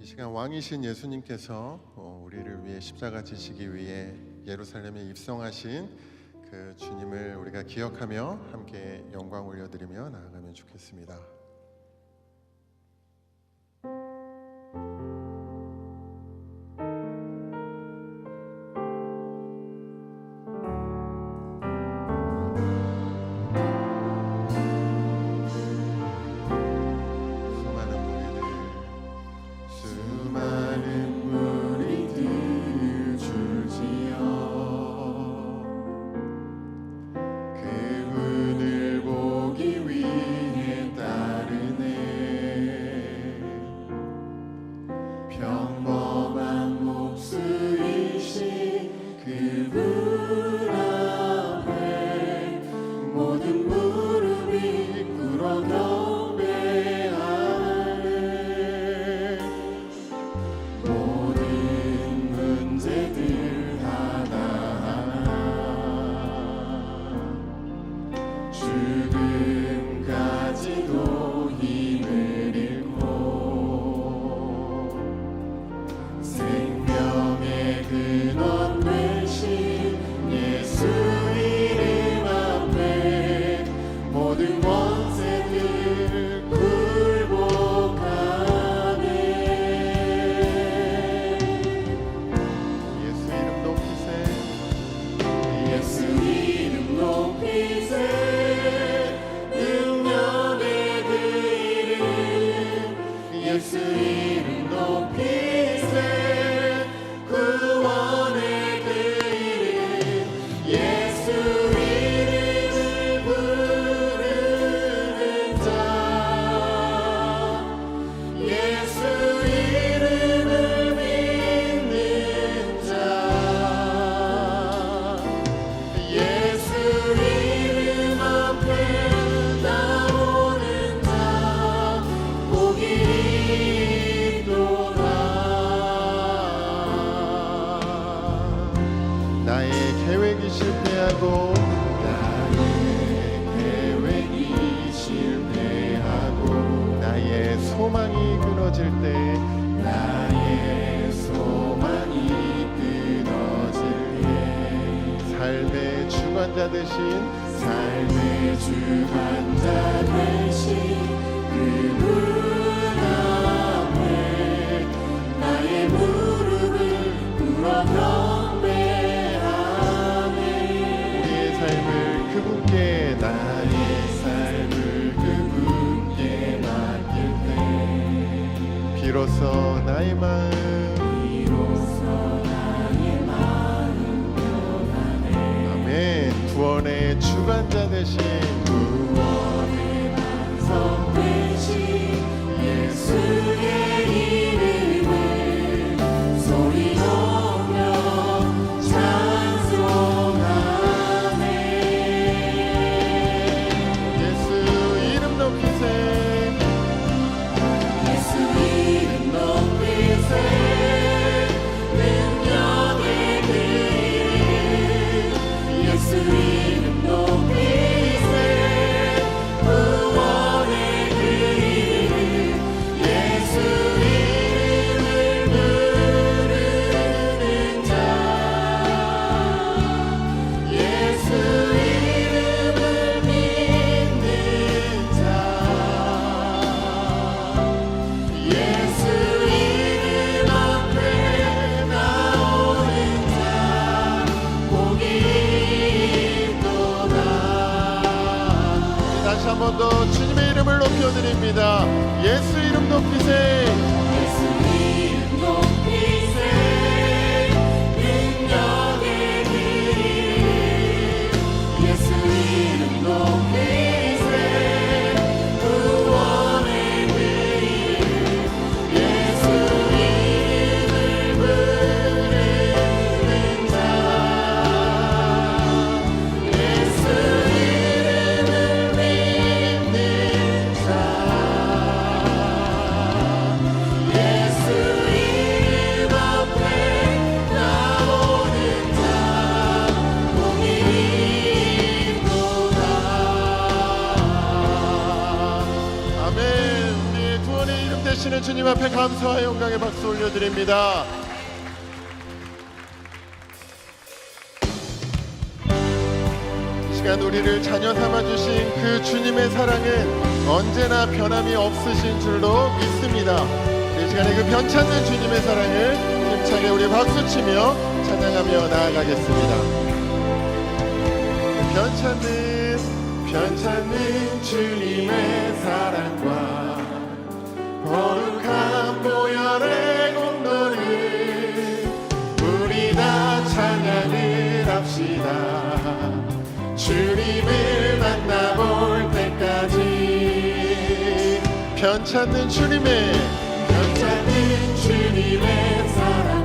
이 시간 왕이신 예수님께서 어, 우리를 위해 십자가 지시기 위해 예루살렘에 입성하신 그 주님을 우리가 기억하며 함께 영광 올려드리며 나아가면 좋겠습니다. 실패하고 나의 계획이 실패하고 나의 소망이 끊어질 때 나의 소망이 끊어질 때 삶의 주관자 대신 삶의 주관자 대신 예수 이름 높이세. 감사와 영광의 박수 올려드립니다. 이 시간 우리를 자녀 삼아주신 그 주님의 사랑은 언제나 변함이 없으신 줄로 믿습니다. 이 시간에 그 변찮는 주님의 사랑을 힘차게 우리 박수치며 찬양하며 나아가겠습니다. 변찮는 변찮는 주님의 사랑과 거룩한 고연의 공로를 우리 다 찬양을 합시다. 주님을 만나볼 때까지. 편찮은 주님의 편찮은 주님의 사랑.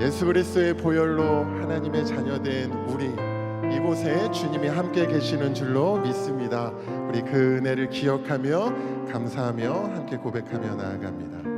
예수 그리스도의 보혈로 하나님의 자녀된 우리 이곳에 주님이 함께 계시는 줄로 믿습니다. 우리 그 은혜를 기억하며 감사하며 함께 고백하며 나아갑니다.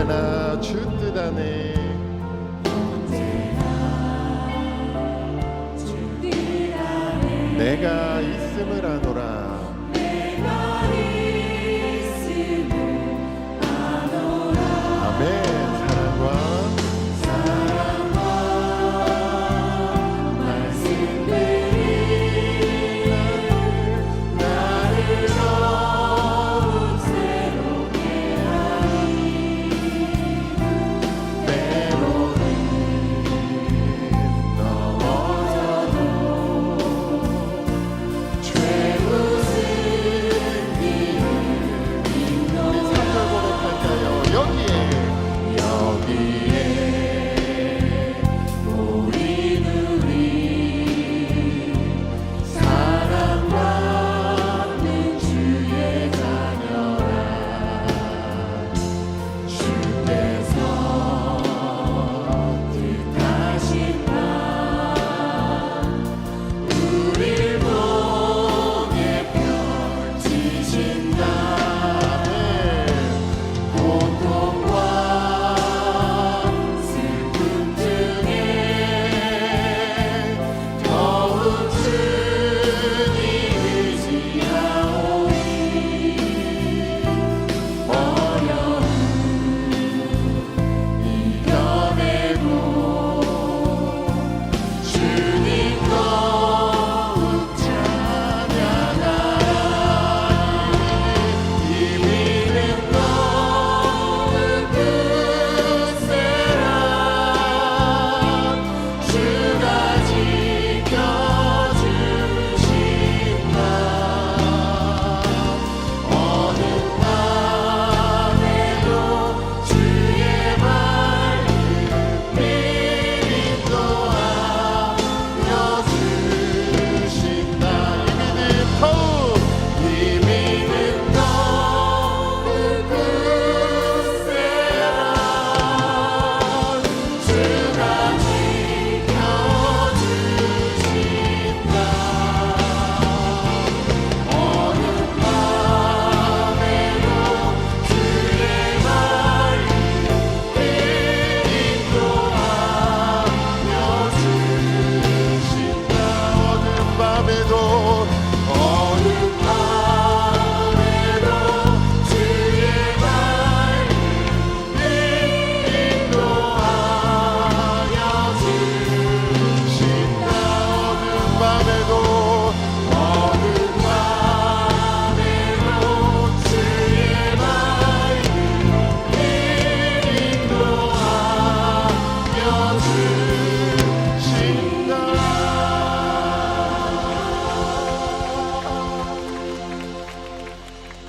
언제나 주뜻 안에